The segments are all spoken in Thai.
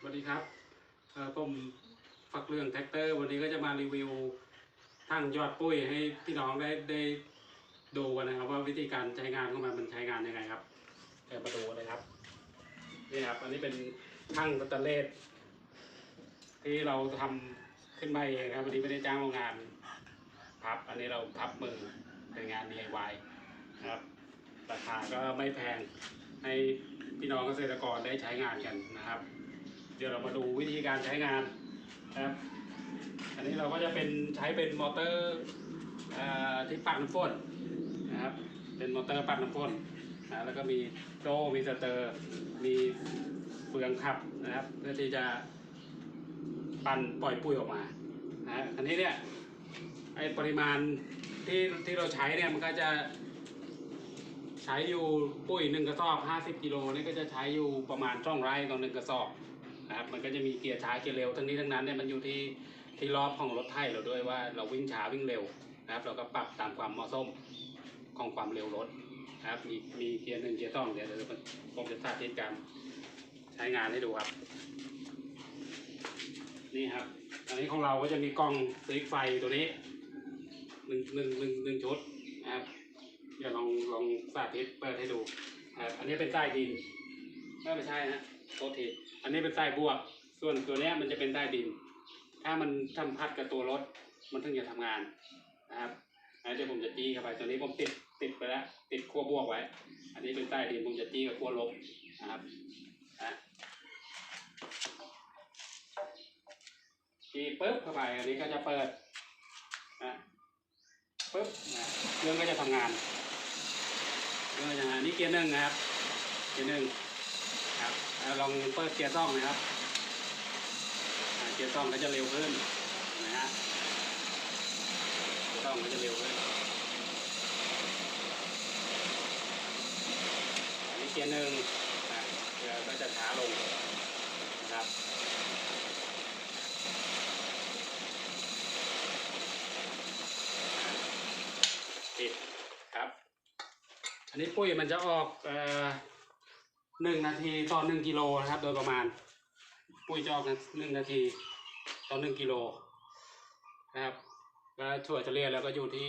สวัสดีครับผมฝักเรื่องแท็กเตอร์ วันนี้ก็จะมารีวิวทั้งยอดปุ้ยให้พี่น้องได้ได้ดูกันนะครับ ว่าวิธีการใช้งานของมันมันใช้งานยังไงครับเดี๋ยวมาดูเลยครับนี่ครับ อันนี้เป็นทั้งสแตนเลสที่เราทำขึ้นมาเองครับวันนี้ไม่ได้จ้างโรงงานพับ อันนี้เราพับมือเป็นงาน DIY นะครับ ราคาก็ไม่แพงให้พี่น้องเกษตรกรได้ใช้งานกันนะครับ เดี๋ยวเรามาดูวิธีการใช้งานนะครับ อันนี้เราก็จะเป็นใช้เป็นมอเตอร์อที่ปั่นน้ำฝนนะครับ เป็นมอเตอร์ปั่นน้ำฝนนะแล้วก็มีโซ่มีสเตอร์ มีเฟืองขับนะครับ เพื่อที่จะปั่นปล่อยปุ๋ยออกมานะฮะอันนี้เนี่ยไอปริมาณที่ที่เราใช้เนี่ยมันก็จะใช้อยู่ปุ๋ยหนึ่งกระสอบ 50 กิโลนี่ก็จะใช้อยู่ประมาณช่องไร่ต่อหนึ่งกระสอบ นะครับ มันก็จะมีเกียร์ช้าเกียร์เร็วทั้งนี้ทั้งนั้นเนี่ยมันอยู่ที่ที่รอบของรถไถเราด้วยว่าเราวิ่งช้าวิ่งเร็วนะครับ เราก็ปรับตามความเหมาะสมของความเร็วรถนะครับมีมีเกียร์หนึ่งเกียร์สองเดี๋ยวเดี๋ยวผมจะสาธิตการใช้งานให้ดูครับ นี่ครับ อันนี้ของเราก็จะมีกล้องสวิตช์ไฟตัวนี้หนึ่งหนึ่งหนึ่งหนึ่งชุดนะครับเดี๋ยวลองลองสาธิตเปิดให้ดูนะครับอันนี้เป็นใต้ดิน ไม่ไม่ใช่นะโทษทีอันนี้เป็นใต้บวก ส่วนตัวเนี้ยมันจะเป็นใต้ดิน ถ้ามันสัมผัสกับตัวรถ มันถึงจะทำงานนะครับอันนี้เดี๋ยวผมจะจี้เข้าไป ตัวนี้ผมติดติดไปแล้ว ติดขั้วบวกไว้ อันนี้เป็นใต้ดินผมจะจี้กับขั้วลบนะครับนะจี้ปึ๊บเข้าไป อันนี้ก็จะเปิดนะปึ๊บนะเครื่องก็จะทำงานเอออย่างอันนี้เกียร์หนึ่งนะครับ เกียร์หนึ่ง ครับลองเปิดเกียร์สองนะครับเกียร์สองก็จะเร็วขึ้นนะฮะเกียร์สองก็จะเร็วขึ้นอันนี้เกียร์หนึ่งนะเกียร์ก็จะช้าลงนะครับปิดครับ อันนี้ปุ้ยมันจะออกเอ่อ หนึ่งนาทีต่อหนึ่งกิโลนะครับ โดยประมาณ ปุ้ยจะออกหนึ่งนาทีต่อหนึ่งกิโลนะครับ แล้วถั่วเฉลี่ยแล้วก็อยู่ที่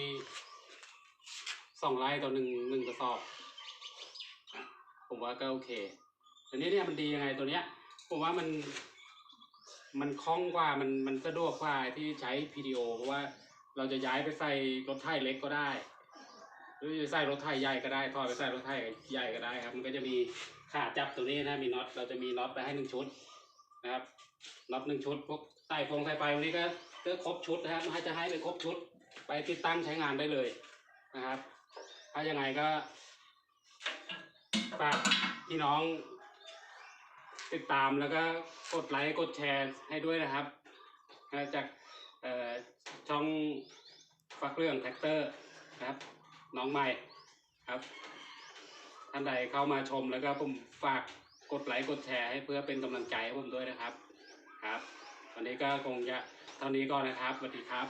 สองไร่ต่อหนึ่งหนึ่งกระสอบ ผมว่าก็โอเคอันนี้เนี่ยมันดียังไงตัวเนี้ย ผมว่ามันมันคล่องกว่ามันมันสะดวกกว่าที่ใช้ PDO เพราะว่าเราจะย้ายไปใส่รถไถเล็กก็ได้ หรือจะใส่รถไถใหญ่ก็ได้ทอดไปใส่รถไถใหญ่ก็ได้ครับ มันก็จะมีขาจับตัวนี้นะมีน็อตเราจะมีน็อตไปให้หนึ่งชุดนะครับน็อตหนึ่งชุดพวกใส่ฟงใส่ไฟวันนี้ก็ก็ครบชุดนะครับให้จะให้ไปครบชุด ไปติดตั้งใช้งานได้เลยนะครับ ถ้ายังไงก็ฝากพี่น้องติดตามแล้วก็กดไลค์กดแชร์ให้ด้วยนะครับจากช่องฟักเรื่องแท็กเตอร์นะครับ น้องใหม่ครับท่านใดเข้ามาชมแล้วก็ผมฝากกดไลค์กดแชร์ให้เพื่อเป็นกำลังใจให้ผมด้วยนะครับครับ วันนี้ก็คงจะเท่านี้ก่อนนะครับสวัสดีครับ